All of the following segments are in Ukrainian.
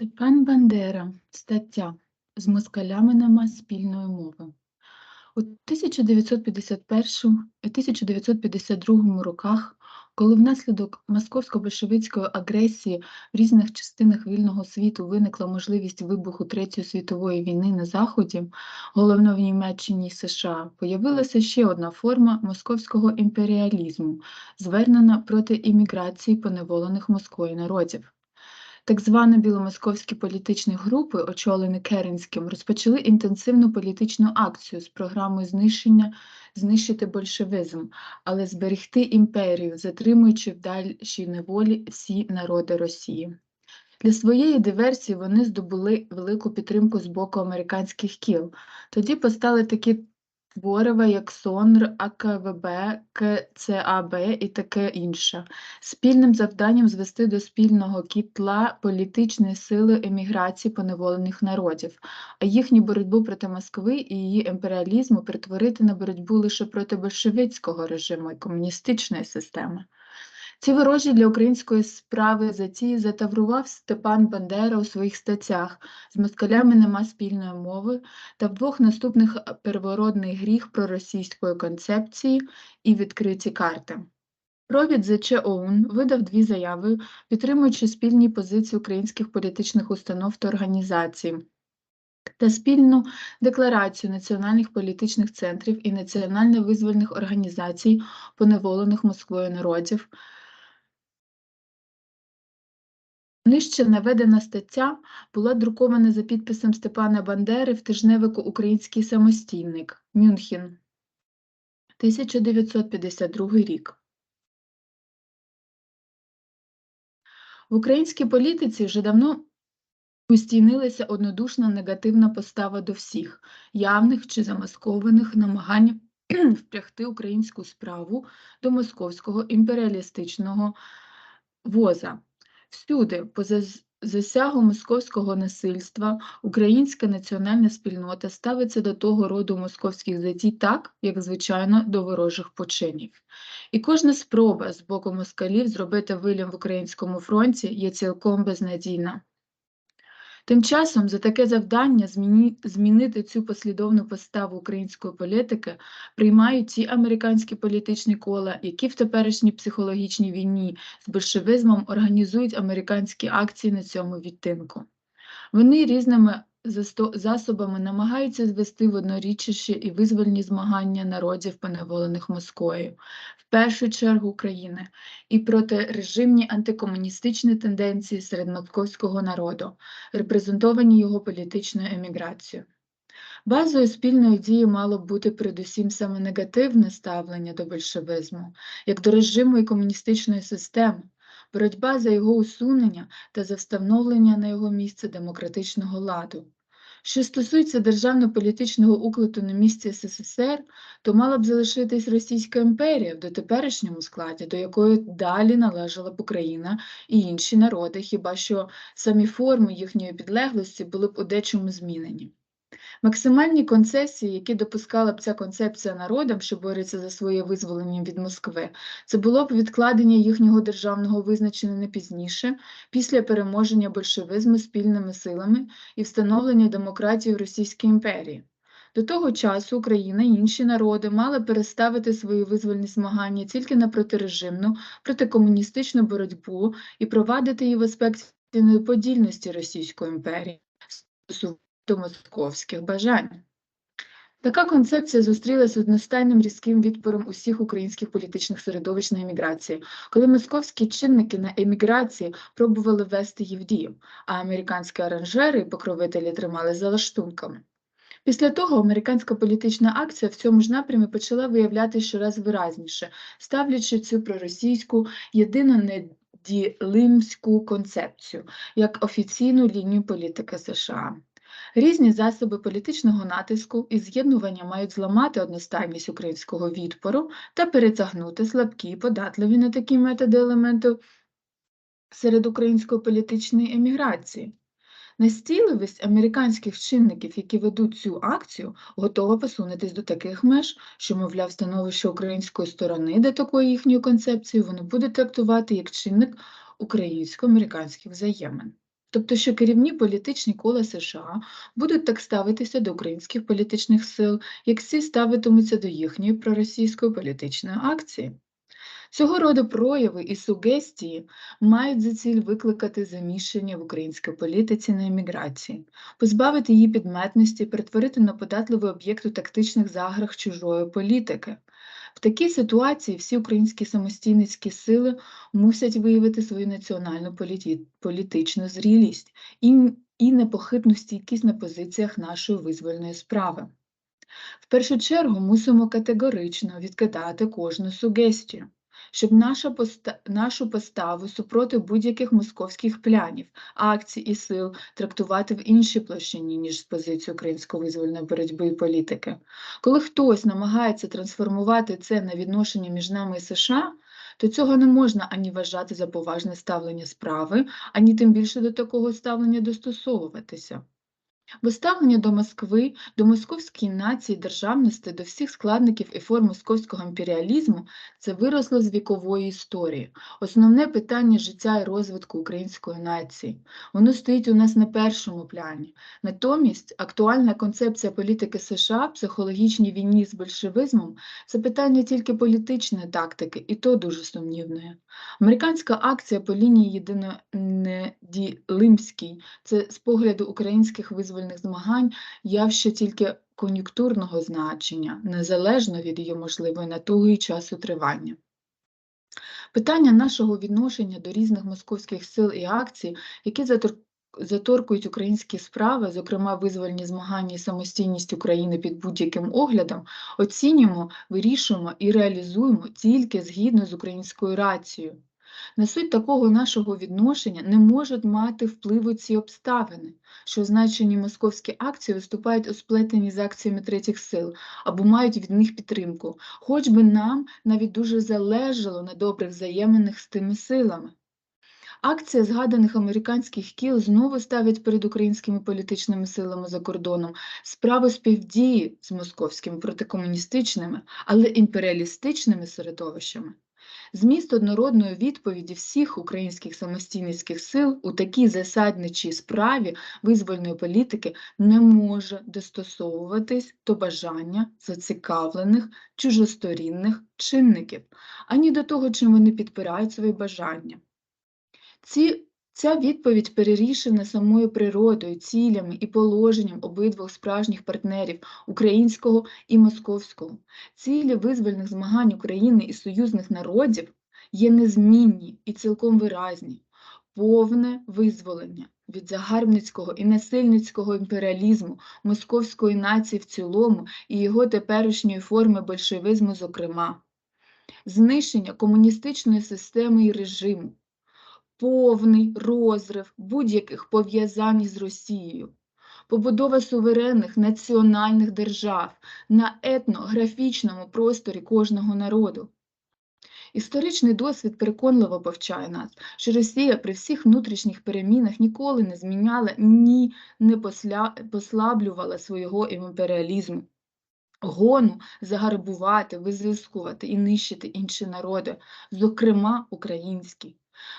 Степан Бандера. Стаття З москалями нема спільної мови. У 1951-1952 роках, коли внаслідок московсько-большевицької агресії в різних частинах вільного світу виникла можливість вибуху Третьої світової війни на Заході, головно в Німеччині і США, появилася ще одна форма московського імперіалізму, звернена проти імміграції поневолених Москвою народів. Так звані біломосковські політичні групи, очолені Керенським, розпочали інтенсивну політичну акцію з програмою знищення знищити большевизм, але зберегти імперію, затримуючи в дальшій неволі всі народи Росії. Для своєї диверсії вони здобули велику підтримку з боку американських кіл. Тоді постали такі творива, як СОНР, АКВБ, КЦАБ і таке інше, спільним завданням звести до спільного кітла політичної сили еміграції поневолених народів, а їхню боротьбу проти Москви і її імперіалізму перетворити на боротьбу лише проти большевицького режиму і комуністичної системи. Ці ворожі для української справи затії затаврував Степан Бандера у своїх статтях з москалями нема спільної мови та в двох наступних первородний гріх проросійської концепції і відкриті карти. Провід ЗЧ ОУН видав дві заяви, підтримуючи спільні позиції українських політичних установ та організацій та спільну декларацію національних політичних центрів і національно-визвольних організацій поневолених Москвою народів. Нижче наведена стаття була друкована за підписом Степана Бандери в тижневику Український самостійник Мюнхен, 1952 рік. В українській політиці вже давно устійнилася однодушна негативна постава до всіх явних чи замаскованих намагань впрягти українську справу до московського імперіалістичного воза. Всюди, поза засягу московського насильства, українська національна спільнота ставиться до того роду московських затій так, як звичайно до ворожих починів. І кожна спроба з боку москалів зробити вилім в українському фронті є цілком безнадійна. Тим часом за таке завдання змінити цю послідовну поставу української політики приймають ті американські політичні кола, які в теперішній психологічній війні з большевизмом організують американські акції на цьому відтинку. Вони різними засобами намагаються звести в одноріччя і визвольні змагання народів, поневолених Москвою, в першу чергу України, і протирежимні антикомуністичні тенденції серед московського народу, репрезентовані його політичною еміграцією. Базою спільної дії мало б бути передусім саме негативне ставлення до большевизму, як до режиму і комуністичної системи, боротьба за його усунення та за встановлення на його місце демократичного ладу. Що стосується державно-політичного уклику на місці СССР, то мала б залишитись Російська імперія в дотеперішньому складі, до якої далі належала б Україна і інші народи, хіба що самі форми їхньої підлеглості були б у дечому змінені. Максимальні концесії, які допускала б ця концепція народам, що борються за своє визволення від Москви, це було б відкладення їхнього державного визначення не пізніше, після переможення большевизму спільними силами і встановлення демократії в Російській імперії. До того часу Україна і інші народи мали переставити свої визвольні змагання тільки на протирежимну, протикомуністичну боротьбу і провадити її в аспекті неподільності Російської імперії до московських бажань. Така концепція зустрілася з одностайним різким відпором усіх українських політичних середовищ на еміграції, коли московські чинники на еміграції пробували ввести її в дію, а американські аранжери і покровителі тримали за лаштунками. Після того американська політична акція в цьому ж напрямі почала виявляти щораз виразніше, ставлячи цю проросійську єдину неділимську концепцію як офіційну лінію політики США. Різні засоби політичного натиску і з'єднування мають зламати одностайність українського відпору та перетягнути слабкі, і податливі на такі методи елементи серед української політичної еміграції. Настійливість американських чинників, які ведуть цю акцію, готова посунутись до таких меж, що, мовляв, становище української сторони до такої їхньої концепції вони будуть трактувати як чинник українсько-американських взаємин. Тобто, що керівні політичні кола США будуть так ставитися до українських політичних сил, як всі ставитимуться до їхньої проросійської політичної акції. Цього роду прояви і сугестії мають за ціль викликати заміщення в українській політиці на еміграції, позбавити її підметності, перетворити на податливий об'єкт у тактичних заграх чужої політики. В такій ситуації всі українські самостійницькі сили мусять виявити свою національну політі... політичну зрілість і, і непохитну стійкість на позиціях нашої визвольної справи. В першу чергу мусимо категорично відкидати кожну сугестію щоб наша поста... нашу поставу супроти будь-яких московських планів, акцій і сил трактувати в іншій площині, ніж з позиції української визвольної боротьби і політики. Коли хтось намагається трансформувати це на відношення між нами і США, то цього не можна ані вважати за поважне ставлення справи, ані тим більше до такого ставлення достосовуватися. Бо ставлення до Москви, до московської нації, державності, до всіх складників і форм московського імперіалізму це виросло з вікової історії, основне питання життя і розвитку української нації. Воно стоїть у нас на першому плані. Натомість актуальна концепція політики США, психологічній війні з большевизмом це питання тільки політичної тактики, і то дуже сумнівної. Американська акція по лінії єдиноділимській це з погляду українських визвольних визвольних змагань явище тільки кон'юнктурного значення, незалежно від її можливої натуги і часу тривання. Питання нашого відношення до різних московських сил і акцій, які заторкують українські справи, зокрема визвольні змагання і самостійність України під будь-яким оглядом, оцінюємо, вирішуємо і реалізуємо тільки згідно з українською рацією. На суть такого нашого відношення не можуть мати впливу ці обставини, що означені московські акції виступають у сплетенні з акціями третіх сил або мають від них підтримку, хоч би нам навіть дуже залежало на добрих взаєминах з тими силами. Акція згаданих американських кіл знову ставить перед українськими політичними силами за кордоном справи співдії з московськими протикомуністичними, але імперіалістичними середовищами. Зміст однородної відповіді всіх українських самостійницьких сил у такій засадничій справі визвольної політики не може достосовуватись до бажання зацікавлених чужосторінних чинників, ані до того, чим вони підпирають свої бажання. Ці Ця відповідь перерішена самою природою, цілями і положенням обидвох справжніх партнерів українського і московського. Цілі визвольних змагань України і союзних народів є незмінні і цілком виразні, повне визволення від загарбницького і насильницького імперіалізму московської нації в цілому і його теперішньої форми большевизму, зокрема, знищення комуністичної системи і режиму повний розрив будь-яких пов'язань з Росією, побудова суверенних національних держав на етнографічному просторі кожного народу. Історичний досвід переконливо повчає нас, що Росія при всіх внутрішніх перемінах ніколи не зміняла ні не посля... послаблювала свого імперіалізму, гону загарбувати, визискувати і нищити інші народи, зокрема українські.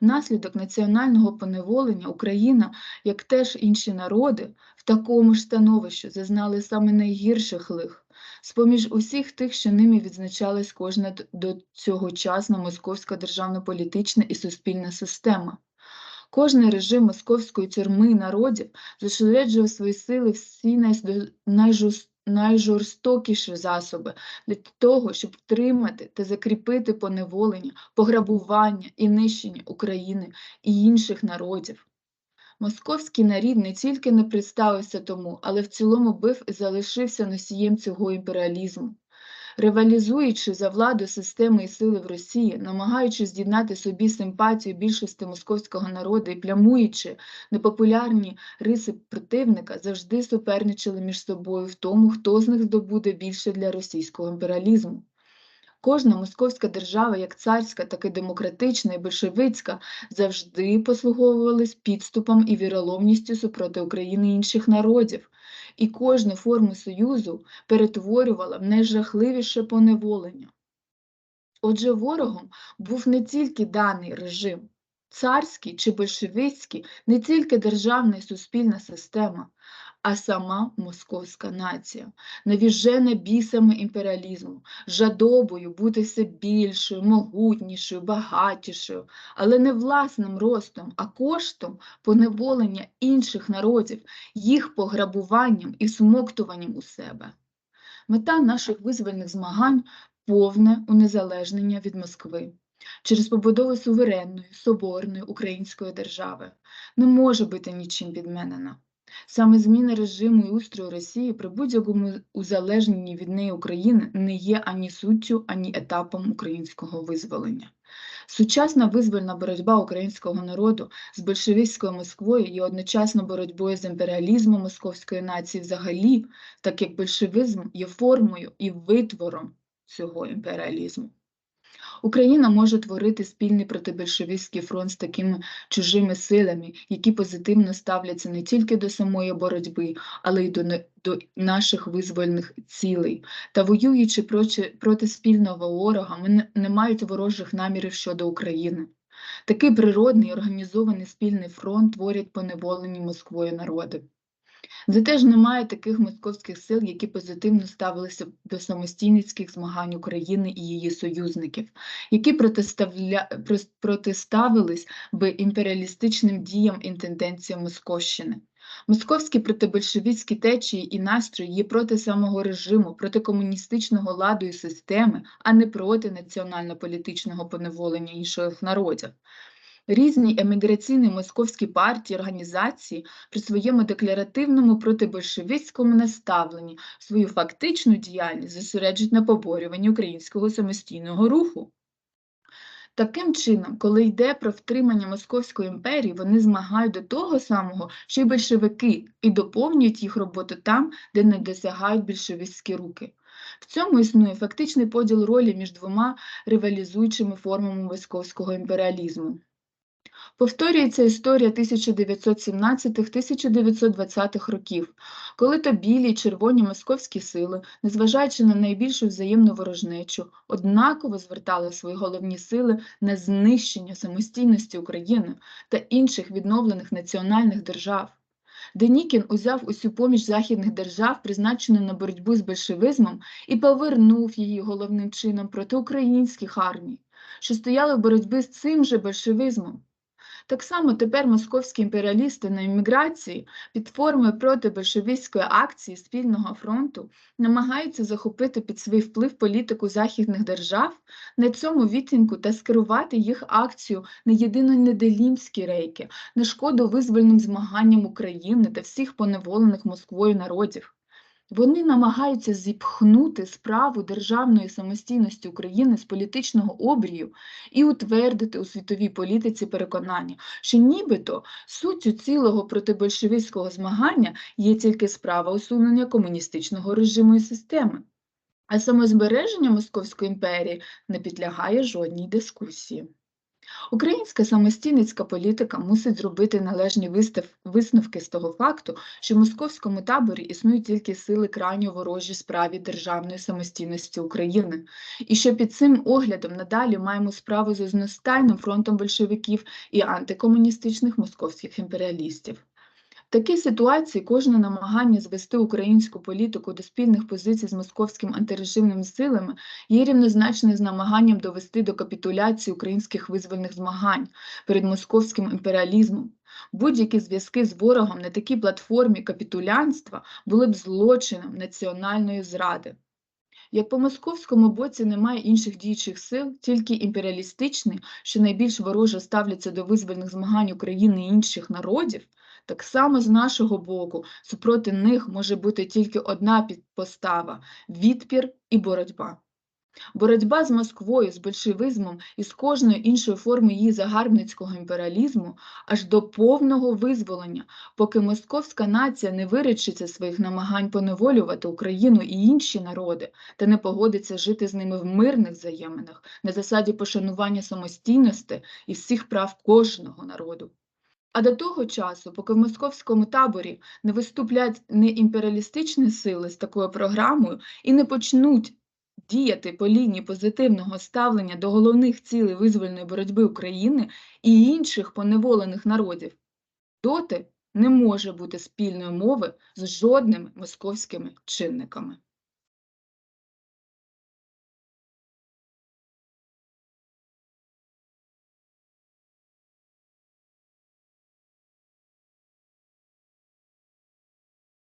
Внаслідок національного поневолення Україна, як теж інші народи, в такому ж становищі зазнали саме найгірших лих. З-поміж усіх тих, що ними відзначалась кожна до цього часна московська державно-політична і суспільна система. Кожний режим московської тюрми народів зосереджував свої сили всі найжорстокіші найжорстокіші засоби для того, щоб втримати та закріпити поневолення, пограбування і нищення України і інших народів. Московський нарід не тільки не представився тому, але в цілому бив і залишився носієм цього імперіалізму. Ревалізуючи за владу системи і сили в Росії, намагаючись з'єднати собі симпатію більшості московського народу і плямуючи непопулярні риси противника, завжди суперничали між собою в тому, хто з них здобуде більше для російського імперіалізму. Кожна московська держава, як царська, так і демократична і большевицька, завжди послуговувались підступом і віроломністю супроти України і інших народів, і кожну форму союзу перетворювала в найжахливіше поневолення. Отже, ворогом був не тільки даний режим, царський чи большевицький не тільки державна і суспільна система, а сама московська нація, навіжена бісами імперіалізму, жадобою бути все більшою, могутнішою, багатішою, але не власним ростом, а коштом поневолення інших народів, їх пограбуванням і смоктуванням у себе. Мета наших визвольних змагань повне унезалежнення від Москви через побудову суверенної, соборної української держави не може бути нічим підменена. Саме зміна режиму і устрою Росії при будь-якому узалежненні від неї України не є ані суттю, ані етапом українського визволення. Сучасна визвольна боротьба українського народу з большевистською Москвою є одночасно боротьбою з імперіалізмом московської нації взагалі, так як большевизм є формою і витвором цього імперіалізму. Україна може творити спільний протибольшевистський фронт з такими чужими силами, які позитивно ставляться не тільки до самої боротьби, але й до, до наших визвольних цілей. Та воюючи проти, проти спільного ворога, ми не, не мають ворожих намірів щодо України. Такий природний організований спільний фронт творять поневолені Москвою народи. Зате ж немає таких московських сил, які позитивно ставилися до самостійницьких змагань України і її союзників, які протиставля... протиставились би імперіалістичним діям і тенденціям Московщини. Московські протибольшевицькі течії і настрої є проти самого режиму, проти комуністичного ладу і системи, а не проти національно-політичного поневолення інших народів. Різні еміграційні московські партії, організації при своєму декларативному протибольшевицькому наставленні свою фактичну діяльність зосереджують на поборюванні українського самостійного руху. Таким чином, коли йде про втримання Московської імперії, вони змагають до того самого, що й большевики, і доповнюють їх роботу там, де не досягають більшовицькі руки. В цьому існує фактичний поділ ролі між двома ривалізуючими формами московського імперіалізму. Повторюється історія 1917-1920 років, коли то білі й червоні московські сили, незважаючи на найбільшу взаємну ворожнечу, однаково звертали свої головні сили на знищення самостійності України та інших відновлених національних держав. Денікін узяв усю поміч західних держав, призначену на боротьбу з большевизмом, і повернув її головним чином проти українських армій, що стояли в боротьбі з цим же большевизмом. Так само тепер московські імперіалісти на імміграції під формою протибольшевистської акції спільного фронту намагаються захопити під свій вплив політику західних держав на цьому відтінку та скерувати їх акцію на єдино неделімські рейки, на шкоду визвольним змаганням України та всіх поневолених Москвою народів. Вони намагаються зіпхнути справу державної самостійності України з політичного обрію і утвердити у світовій політиці переконання, що нібито суттю цілого протибольшевистського змагання є тільки справа усунення комуністичного режиму і системи. А самозбереження Московської імперії не підлягає жодній дискусії. Українська самостійницька політика мусить зробити належні вистав- висновки з того факту, що в московському таборі існують тільки сили крайньо ворожі справі державної самостійності України, і що під цим оглядом надалі маємо справу з одностайним фронтом большевиків і антикомуністичних московських імперіалістів. Такій ситуації кожне намагання звести українську політику до спільних позицій з московським антирежимними силами є рівнозначне з намаганням довести до капітуляції українських визвольних змагань перед московським імперіалізмом. Будь-які зв'язки з ворогом на такій платформі капітулянства були б злочином національної зради. Як по московському боці немає інших діючих сил, тільки імперіалістичні, що найбільш вороже ставляться до визвольних змагань України і інших народів, так само з нашого боку супроти них може бути тільки одна підпостава – відпір і боротьба. Боротьба з Москвою, з большевизмом і з кожною іншою формою її загарбницького імперіалізму аж до повного визволення, поки московська нація не виречиться своїх намагань поневолювати Україну і інші народи та не погодиться жити з ними в мирних взаєминах на засаді пошанування самостійності і всіх прав кожного народу. А до того часу, поки в московському таборі не виступлять не імперіалістичні сили з такою програмою і не почнуть діяти по лінії позитивного ставлення до головних цілей визвольної боротьби України і інших поневолених народів, доти не може бути спільної мови з жодними московськими чинниками.